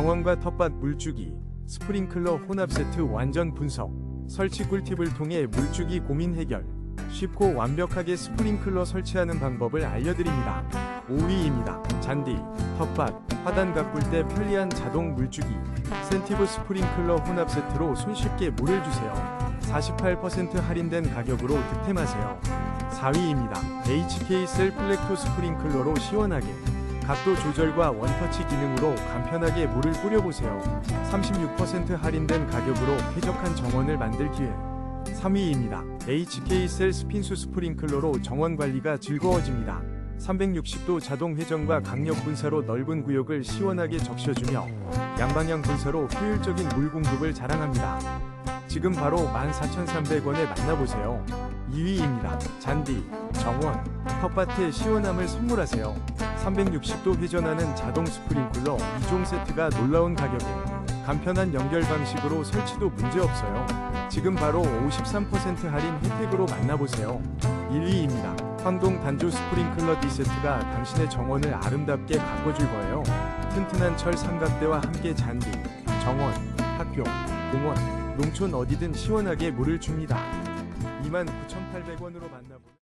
정원과 텃밭 물주기, 스프링클러 혼합 세트 완전 분석, 설치 꿀팁을 통해 물주기 고민 해결, 쉽고 완벽하게 스프링클러 설치하는 방법을 알려드립니다. 5위입니다. 잔디, 텃밭, 화단 가꿀 때 편리한 자동 물주기, 센티브 스프링클러 혼합 세트로 손쉽게 물을 주세요. 48% 할인된 가격으로 득템하세요. 4위입니다. HK 셀 플렉토 스프링클러로 시원하게 각도 조절과 원터치 기능으로 간편하게 물을 뿌려보세요. 36% 할인된 가격으로 쾌적한 정원을 만들 기회. 3위입니다. HK 셀 스핀수 스프링클러로 정원 관리가 즐거워집니다. 360도 자동 회전과 강력 분사로 넓은 구역을 시원하게 적셔주며 양방향 분사로 효율적인 물 공급을 자랑합니다. 지금 바로 14,300원에 만나보세요. 2위입니다. 잔디, 정원, 텃밭의 시원함을 선물하세요. 360도 회전하는 자동 스프링클러 2종 세트가 놀라운 가격에 간편한 연결 방식으로 설치도 문제없어요. 지금 바로 53% 할인 혜택으로 만나보세요. 1위입니다. 황동 단조 스프링클러 D세트가 당신의 정원을 아름답게 가꿔줄 거예요. 튼튼한 철 삼각대와 함께 잔디, 정원, 학교, 공원, 농촌 어디든 시원하게 물을 줍니다. 29,800원으로 만나보